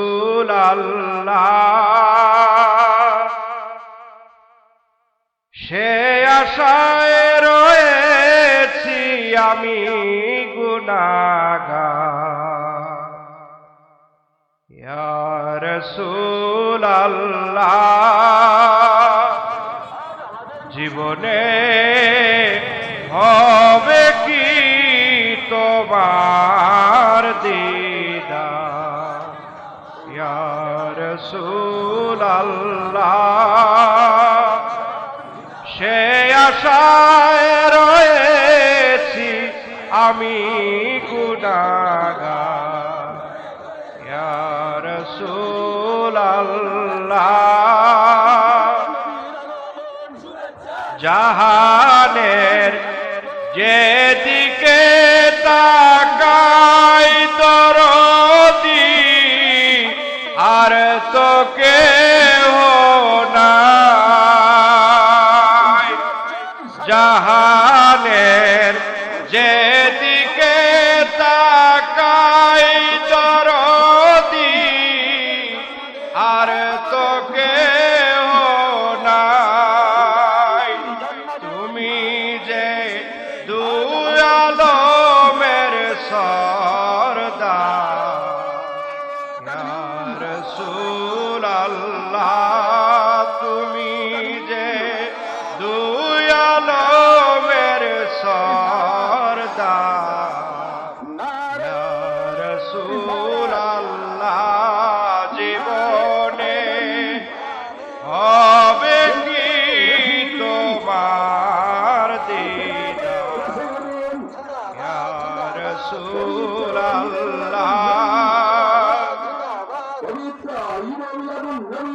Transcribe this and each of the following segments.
রসুল আল্লাহ সে আশায় রয়েছি আমি গুনাগা রসুল আল্লাহ জীবনে আমি গুনাগা জাহানের যেদিকে তাকাই দরদি আর তোকে জাহানের যে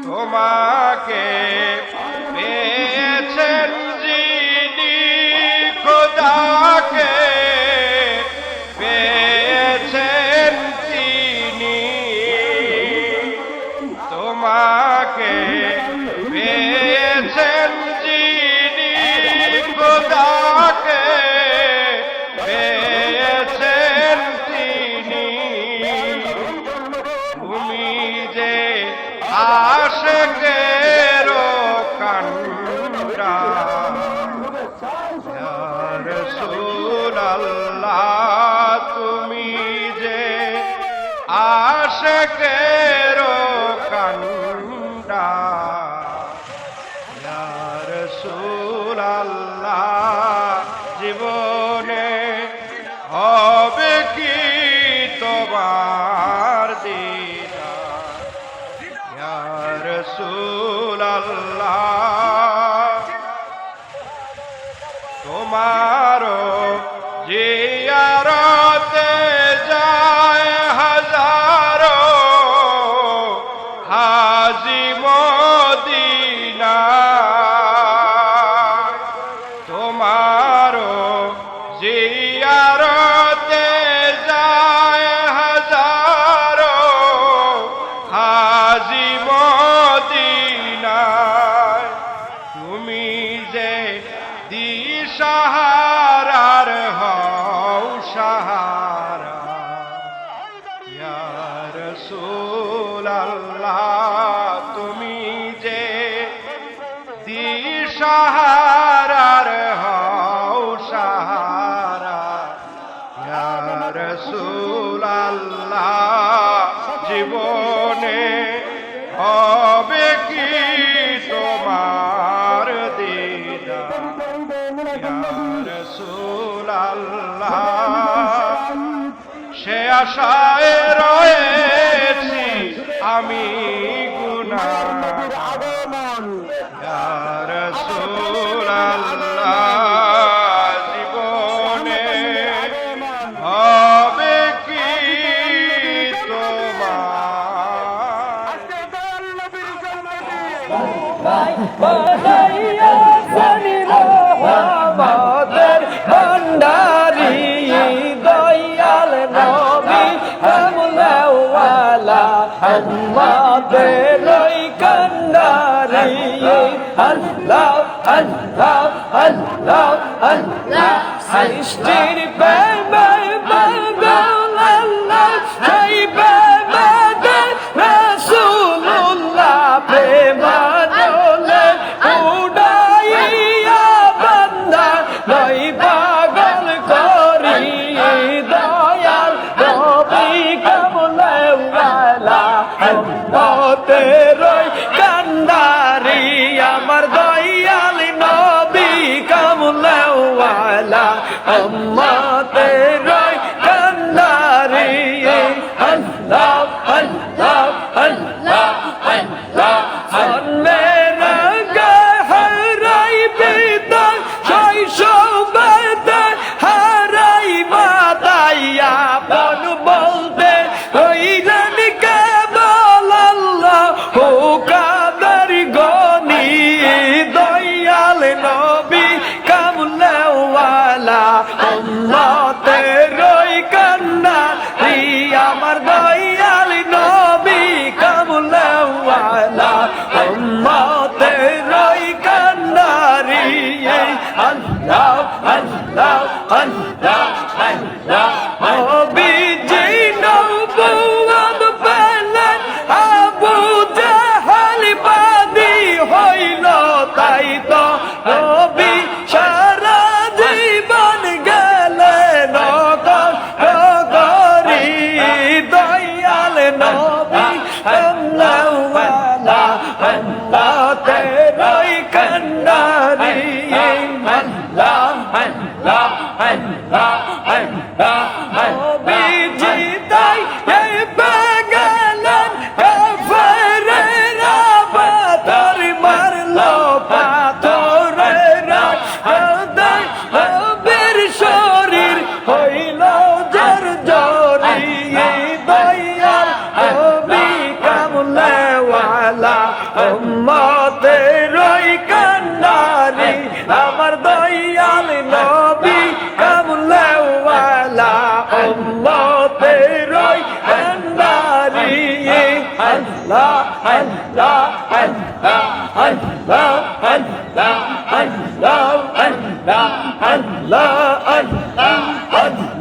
তোমাকে পে রসুল আল্লাহ জীবনে হবে কি তোমার দিদা রসুল আল্লাহ, তোমারও জিয়ারতে যায় হাজারো হাজি মদিনা আশায় রয়েছি। আমি আল্লাহ আল্লাহ সৃষ্টির বাবা বাবা আল্লাহ তাই বাবা রাসূলুল্লাহ প্রেমাদলে উড়াইয়া বান্দা নই পাগল করি দয়াল রবি কমলে ওয়ালা হতে রই কান্দা আল্লাহ আল্লাহ আল্লাহ আল্লাহ নবীজি নবুয়ত পেলেন আবু জাহাল বাদী হইল তাই তো নবী সারা জীবন গেলেন করি দয়াল নবী আল্লাহওয়ালা আল্লাহ তেরই হইল জর্জরি দয়াল নবী কামলেওয়ালা উম্মতে রই কান্নারি আমার দয়াল নবী কামলেওয়ালা উম্মতে রই কান্নারি আল্লাহ আল্লাহ আল্লাহ আল্লাহ আল্লাহ আল্লাহ আল্লাহ আল্লাহ আল্লাহ।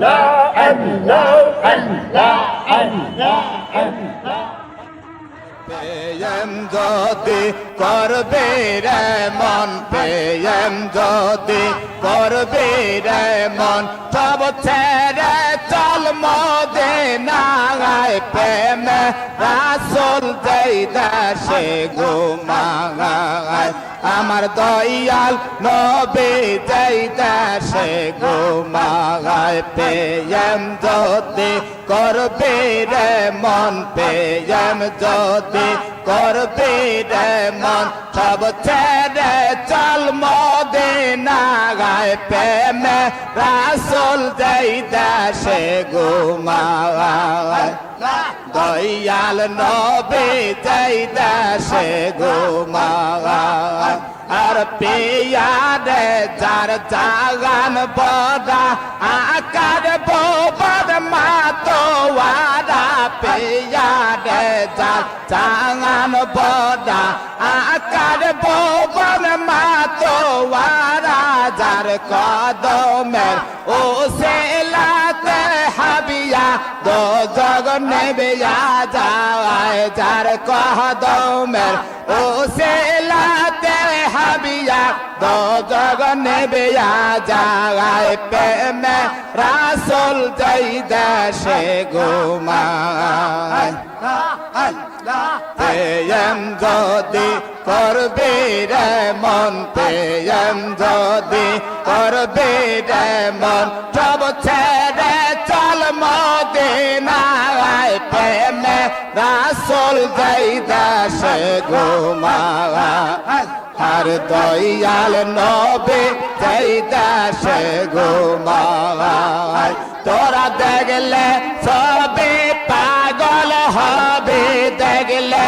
আল্লাহ আল্লাহ আল্লাহ আল্লাহ পেয়ম যদি করবে রে মন পেয়ম যদি করবে রে মন, তব ছেড়ে চল মদে নাগায় প্রেমে রাসুল দেই দেশে ঘুমাগায় আমার দয়াল নবে দেই দেশে ঘুমাগায় পেয়ম যদি করবে রে মন পেয়ম যদি করবে রে মন, সব ছেড়ে চল মদে নাগায় প্রেমে রাসুল দেই দেশে ঘুমাগায়। দয়াল নবে যাই দাসে গোমা আর পেয়ারে যার জাগান বদা, আকার বোবর মাতোয়ারা পেয়ারে যার জাগান বদা, আকার বোবর মাতোয়ারা যার কদমের ও সেলাতে হাবিয়া দো জগ নেবে যায় যার কদমের ও সেলাতে হাবিয়া দো জগ নেবে যায় প্রেমে রাসুল যাই দেশে পেয়ম যদি করবে রে মন পেয়ম যদি, করবে রে মন। সব ছেড়ে চল মদিনায়, প্রেমে রাসুল যাই দাসে ঘুমায়। আর দয়াল নবে যাই দাসে ঘুমায়। তোরা দেখলে সবে পাগল হবে, দেখলে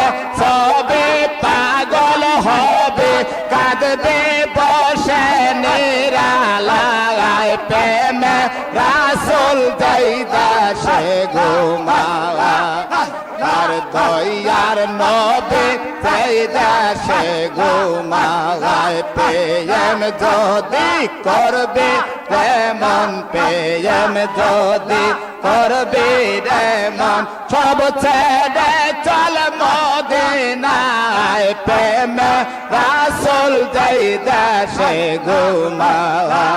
রাসল দাইদা সে মালা তার দয়ার নবে দাইদা সে মালায় পেয়ম যদি করবে তেমন পেয়ম যদি করবে রেমন সব ছেড়ে চল মদিনায়। প্রেম রাসল দাইদা সে মালা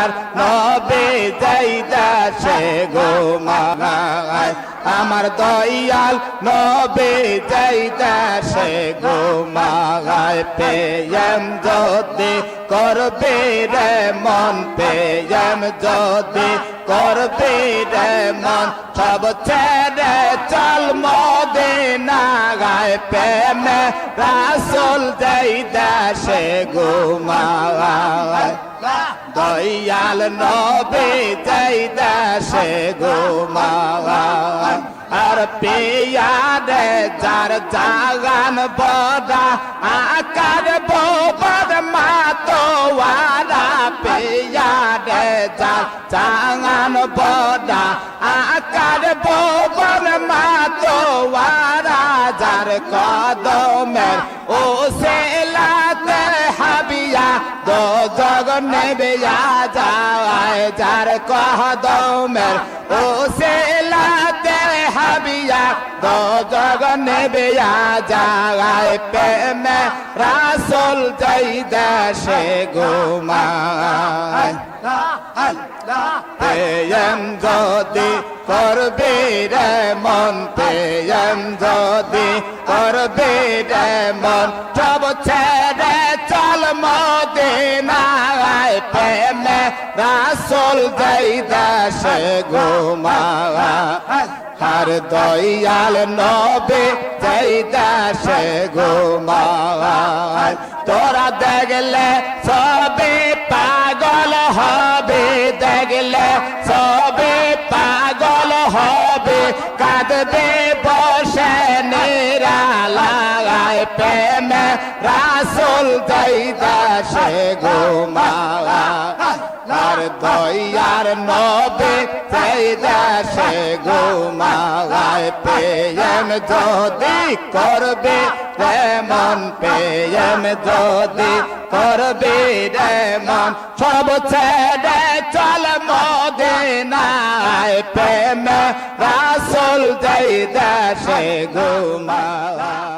দয়ার নবে যাই দেশে ঘুমায় আমার দয়াল নবে যাই দেশে ঘুমায় পেয়ম যদি করবে রে মন পেয়ম যদি করবে রে মন, সব ছেড়ে চল মদিনায় প্রেম রাসুল যাই দেশে ঘুমায় দয়াল নবে যাই দেশে ঘুমায় আর পিয়ারে যার জাগান বড়া আকার বোবর মাতোয়ারা। পিয়ারে যার জাগান বড়া আকার বোবর মাতোয়ারা। যার কদমের ও সেলাতে হাবিয়া দো জগ নেবে যায় যার কদমের ও সেলাতে হাবিয়া দো জগ নেবে যায় প্রেমে রাসুল যাই দেশে ঘুমায় পেয়ম যদি করবে রে মন পেয়ম যদি করবে রে মন সব ছেড়ে রাসুল দেশে ঘুমায় আর দয়াল নবে দেশে ঘুমায় তোরা দেখলে সবে পাগল হবে, দেখলে সবে পাগল হবে। কাঁদবে বসে নিরালায় প্রেমে। রাসুল দেশে ঘুমায় আর দয়ার নবে সেই দেশে ঘুমায় পেয়ম যদি করবে রেমন পেয়ম যদি করবে রেমন সব ছেড়ে চল মদিনায়, প্রেম রাসুল যাই দেশে ঘুমায়